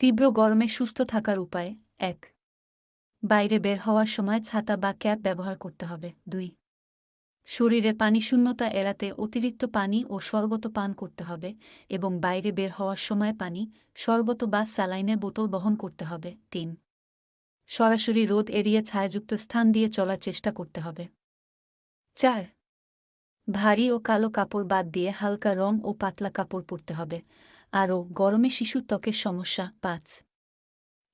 তীব্র গরমে সুস্থ থাকার উপায় এক। বাইরে বের হওয়ার সময় ছাতা বা ক্যাপ ব্যবহার করতে হবে। দুই। শরীরে পানি শূন্যতা এড়াতে অতিরিক্ত পানি ও শরবত পান করতে হবে এবং বাইরে বের হওয়ার সময় পানি, শরবত বা স্যালাইনের বোতল বহন করতে হবে। তিন। সরাসরি রোদ এড়িয়ে ছায়াযুক্ত স্থান দিয়ে চলার চেষ্টা করতে হবে। চার। ভারী ও কালো কাপড় বাদ দিয়ে হালকা রং ও পাতলা কাপড় পরতে হবে। আরও গরমে শিশুর ত্বকের সমস্যা, পাঁচ।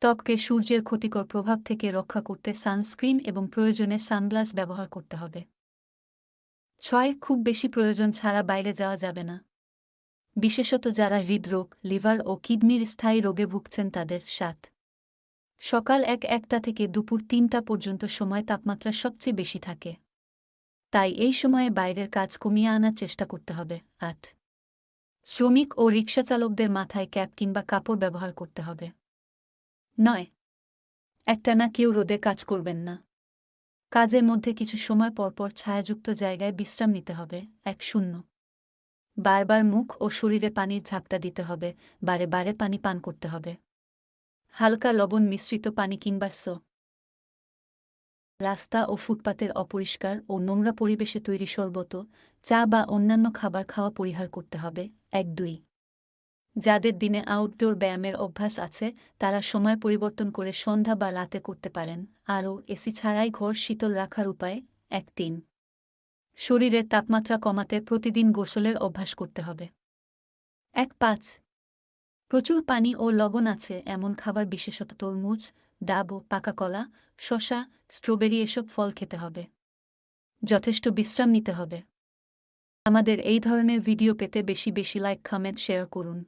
ত্বককে সূর্যের ক্ষতিকর প্রভাব থেকে রক্ষা করতে সানস্ক্রিন এবং প্রয়োজনে সানগ্লাস ব্যবহার করতে হবে। ছয়, খুব বেশি প্রয়োজন ছাড়া বাইরে যাওয়া যাবে না। বিশেষত যারা হৃদরোগ, লিভার ও কিডনির স্থায়ী রোগে ভুগছেন তাদের, সাত। সকাল এক, একটা থেকে দুপুর তিনটা পর্যন্ত সময় তাপমাত্রা সবচেয়ে বেশি থাকে। তাই এই সময়ে বাইরের কাজ কমিয়ে আনার চেষ্টা করতে হবে, আট। শ্রমিক ও রিকশাচালকদের মাথায় ক্যাপ কিংবা কাপড় ব্যবহার করতে হবে। নয় একটানা কেউ রোদে কাজ করবেন না। কাজের মধ্যে কিছু সময় পরপর ছায়াযুক্ত জায়গায় বিশ্রাম নিতে হবে, এক শূন্য। বারবার মুখ ও শরীরে পানির ঝাপটা দিতে হবে, বারে বারে পানি পান করতে হবে। হালকা লবণ মিশ্রিত পানি কিংবা সো। রাস্তা ও ফুটপাতের অপরিষ্কার ও নোংরা পরিবেশে তৈরি শরবত, চা বা অন্যান্য খাবার খাওয়া পরিহার করতে হবে। এক দুই। যাদের দিনে আউটডোর ব্যায়ামের অভ্যাস আছে, তারা সময় পরিবর্তন করে সন্ধ্যা বা রাতে করতে পারেন। আরও এসি ছাড়াই ঘর শীতল রাখার উপায়, এক তিন। শরীরের তাপমাত্রা কমাতে প্রতিদিন গোসলের অভ্যাস করতে হবে। এক পাঁচ। প্রচুর পানি ও লবণ আছে, এমন খাবার বিশেষত তরমুজ ডাব পাকা কলা শশা স্ট্রবেরি এসব ফল খেতে হবে। যথেষ্ট বিশ্রাম নিতে হবে। আমাদের এই ধরনের ভিডিও পেতে বেশি বেশি লাইক, কমেন্ট, শেয়ার করুন।